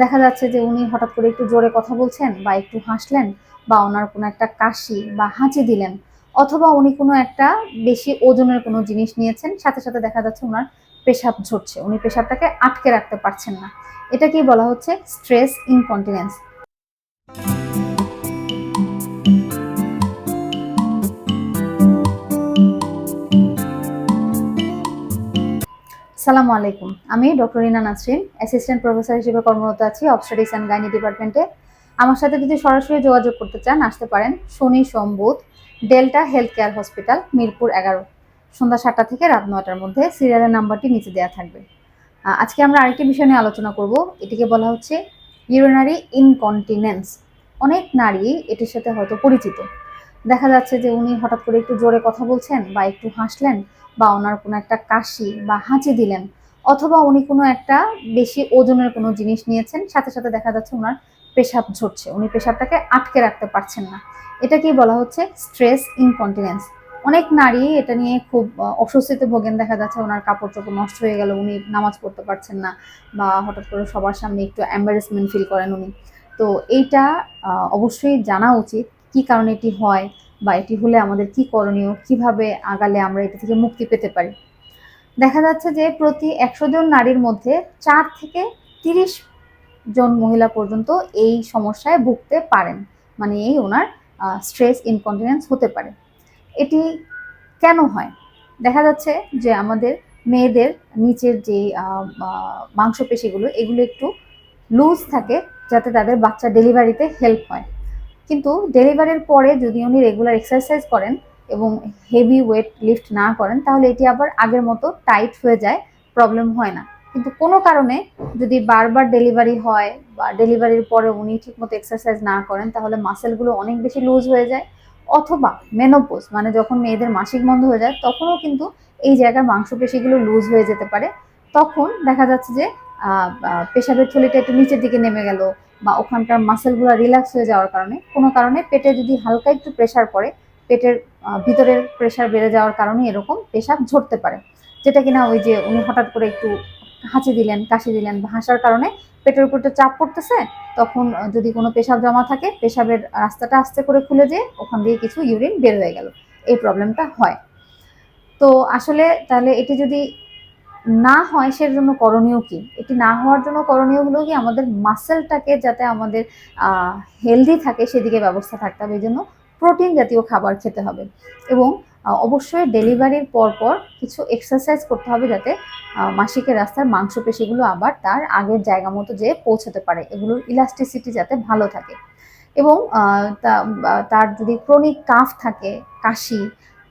দেখা যাচ্ছে যে উনি হঠাৎ করে একটু জোরে কথা বলছেন বা একটু হাসলেন বা ওনার কোনো একটা কাশি বা হাঁচি দিলেন, অথবা উনি কোনো একটা বেশি ওজনের কোনো জিনিস নিয়েছেন, সাথে সাথে দেখা যাচ্ছে ওনার পেশাব ঝরছে, উনি পেশাবটাকে আটকে রাখতে পারছেন না। এটাকেই বলা হচ্ছে স্ট্রেস ইনকন্টিনেন্স। সালামু আলাইকুম। আমি doctor Rina Nasrin assistant professor হিসেবে কর্মরত আছি অবস্টাডিস অ্যান্ড গাইনি ডিপার্টমেন্টে আমার সাথে যদি সরাসরি যোগাযোগ করতে চান, আসতে পারেন শনি সোমবুধ Delta health care hospital, Mirpur এগারো। সন্ধ্যা সাতটা থেকে রাত নয়টার মধ্যে সিরিয়ালের নাম্বারটি নিচে দেওয়া থাকবে। আজকে আমরা আরেকটি বিষয় নিয়ে আলোচনা করব। এটিকে বলা হচ্ছে ইউরিনারি ইনকন্টিনেন্স অনেক নারী এটির সাথে হয়তো পরিচিত। দেখা যাচ্ছে যে উনি হঠাৎ করে একটু জোরে কথা বলছেন বা একটু হাসলেন বা ওনার কোনো একটা কাশি বা হাঁচি দিলেন, অথবা উনি কোনো একটা বেশি ওজনের কোনো জিনিস নিয়েছেন, সাথে সাথে দেখা যাচ্ছে ওনার পেশাব ঝরছে, উনি পেশাবটাকে আটকে রাখতে পারছেন না। এটাকেই বলা হচ্ছে স্ট্রেস ইনকন্টিনেন্স। অনেক নারী এটা নিয়ে খুব অস্বস্তিতে ভোগেন, দেখা যাচ্ছে ওনার কাপড় চোপড় নষ্ট হয়ে গেল, উনি নামাজ পড়তে পারছেন না বা হঠাৎ করে সবার সামনে একটু এম্বারেসমেন্ট ফিল করেন উনি। তো এইটা অবশ্যই জানা উচিত। কি কারণে এটি হয় বা এটি হলে আমাদের কি করণীয়, কীভাবে আগালে আমরা এটি থেকে মুক্তি পেতে পারি? দেখা যাচ্ছে যে প্রতি একশো জন নারীর মধ্যে চার থেকে তিরিশ জন মহিলা পর্যন্ত এই সমস্যায় ভুগতে পারেন। মানে এই ওনার স্ট্রেস, ইনকন্টিনেন্স হতে পারে। এটি কেন হয়? দেখা যাচ্ছে যে আমাদের মেয়েদের নিচের যে মাংসপেশিগুলো, এগুলো একটু লুজ থাকে যাতে তাদের বাচ্চা ডেলিভারিতে হেল্প হয়। কিন্তু ডেলিভারির পরে যদি উনি রেগুলার এক্সারসাইজ করেন এবং হেভি ওয়েট লিফট না করেন, তাহলে এটি আবার আগের মতো টাইট হয়ে যায় প্রবলেম হয় না। কিন্তু কোনো কারণে যদি বারবার ডেলিভারি হয় বা ডেলিভারির পরে উনি ঠিকমতো এক্সারসাইজ না করেন, তাহলে মাসেলগুলো অনেক বেশি লুজ হয়ে যায়। অথবা মেনোপোজ মানে যখন মেয়েদের মাসিক বন্ধ হয়ে যায়, তখনও কিন্তু এই জায়গার মাংসপেশিগুলো লুজ হয়ে যেতে পারে। তখন দেখা যাচ্ছে যে পেশাবের থলিটা একটু নিচের দিকে নেমে গেল বা ওখানকার মাসেলগুলো রিল্যাক্স হয়ে যাওয়ার কারণে। কোনো কারণে পেটে যদি হালকা একটু প্রেশার পড়ে, পেটের ভিতরের প্রেশার বেড়ে যাওয়ার কারণে এরকম পেশাব ঝরতে পারে। যেটা কিনা ওই যে উনি হঠাৎ করে একটু হাঁচি দিলেন, কাশি দিলেন বা হাসার কারণে পেটের উপর চাপ পড়তেছে, তখন যদি কোনো পেশাব জমা থাকে, পেশাবের রাস্তাটা আস্তে করে খুলে যেয়ে ওখান দিয়ে কিছু ইউরিন বের হয়ে গেল। এই প্রবলেমটা হয়। তো আসলে তাহলে এটি যদি না হয় সের জন্য করণীয় কি? এটি না হওয়ার জন্য করণীয় হলো কি, আমাদের মাসেলটাকে যাতে আমাদের হেলদি থাকে সেদিকে ব্যবস্থা থাকতে হবে। এই জন্য প্রোটিন জাতীয় খাবার খেতে হবে। এবং অবশ্যই ডেলিভারির পর পর কিছু এক্সারসাইজ করতে হবে যাতে মাসিকের রাস্তার মাংসপেশিগুলো আবার তার আগের জায়গা মতো যেয়ে পৌঁছাতে পারে। এগুলোর ইলাস্টিসিটি যাতে ভালো থাকে। এবং তার যদি ক্রনিক কাফ থাকে, কাশি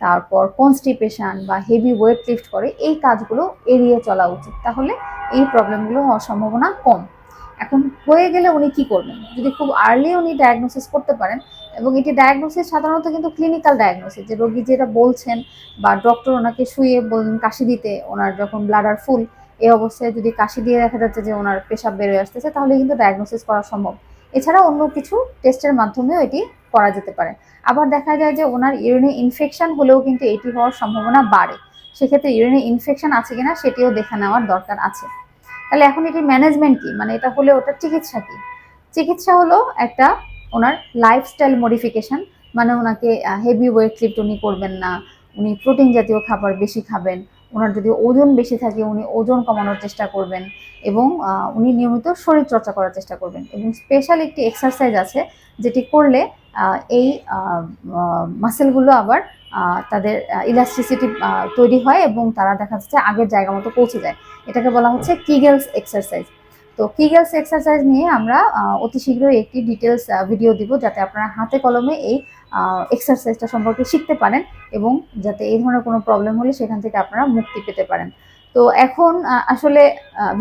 তারপর কনস্টিপেশন বা হেভি ওয়েট লিফট করে, এই কাজগুলো এড়িয়ে চলা উচিত। তাহলে এই প্রবলেমগুলো হওয়ার সম্ভাবনা কম। এখন হয়ে গেলে উনি কি করবেন? যদি খুব আর্লি উনি ডায়াগনোসিস করতে পারেন এবং এটি ডায়াগনোসিস সাধারণত কিন্তু ক্লিনিক্যাল ডায়াগনোসিস যে রোগী যেটা বলছেন বা ডক্টর ওনাকে শুয়ে বললেন কাশি দিতে, ওনার যখন ব্লাডার ফুল এই অবস্থায় যদি কাশি দিয়ে দেখা যাচ্ছে যে ওনার পেশাব বেরোয় আসতেছে, তাহলে কিন্তু ডায়াগনোসিস করা সম্ভব। এছাড়া অন্য কিছু টেস্টের মাধ্যমেও এটি করা যেতে পারে। আবার দেখা যায় যে ওনার ইউরিনে ইনফেকশন হলেও কিন্তু এটি হওয়ার সম্ভাবনা বাড়ে। সেক্ষেত্রে ইউরিনে ইনফেকশন আছে কিনা সেটিও দেখে নেওয়ার দরকার আছে। তাহলে এখন এটির ম্যানেজমেন্ট কি? মানে এটা হলে ওটার চিকিৎসা কি? চিকিৎসা হলো একটা ওনার লাইফস্টাইল মডিফিকেশন মানে ওনাকে হেভি ওয়েট লিফট উনি করবেন না, উনি প্রোটিন জাতীয় খাবার বেশি খাবেন ওনার যদি ওজন বেশি থাকে, উনি ওজন কমানোর চেষ্টা করবেন এবং উনি নিয়মিত শরীর চর্চা করার চেষ্টা করবেন এবং স্পেশাল একটি এক্সারসাইজ আছে যেটি করলে এই মাসেলগুলো আবার তাদের ইলাস্ট্রিসিটি তৈরি হয় এবং তারা দেখা যাচ্ছে আগের জায়গা মতো পৌঁছে যায়। এটাকে বলা হচ্ছে কিগেলস এক্সারসাইজ তো কিগেলস এক্সারসাইজ নিয়ে আমরা অতি শীঘ্রই একটি ডিটেলস ভিডিও দিব যাতে আপনারা হাতে কলমে এই এক্সারসাইজটা সম্পর্কে শিখতে পারেন এবং যাতে এই ধরনের কোনো প্রবলেম হলে সেখান থেকে আপনারা মুক্তি পেতে পারেন। তো এখন আসলে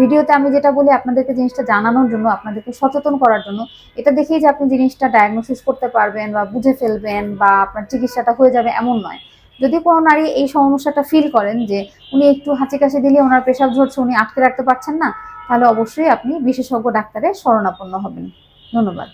ভিডিওতে আমি যেটা বলি আপনাদেরকে জিনিসটা জানানোর জন্য, আপনাদেরকে সচেতন করার জন্য, এটা দেখেই যে আপনি জিনিসটা ডায়াগনোসিস করতে পারবেন বা বুঝে ফেলবেন বা আপনার চিকিৎসাটা হয়ে যাবে এমন নয়। যদি কোনো নারী এই সমস্যাটা ফিল করেন যে, উনি একটু হাঁচি কাশি দিলে ওনার পেশাব ঝরছে, উনি আটকে রাখতে পারছেন না তাহলে অবশ্যই আপনি বিশেষজ্ঞ ডাক্তারের শরণাপন্ন হবেন। ধন্যবাদ।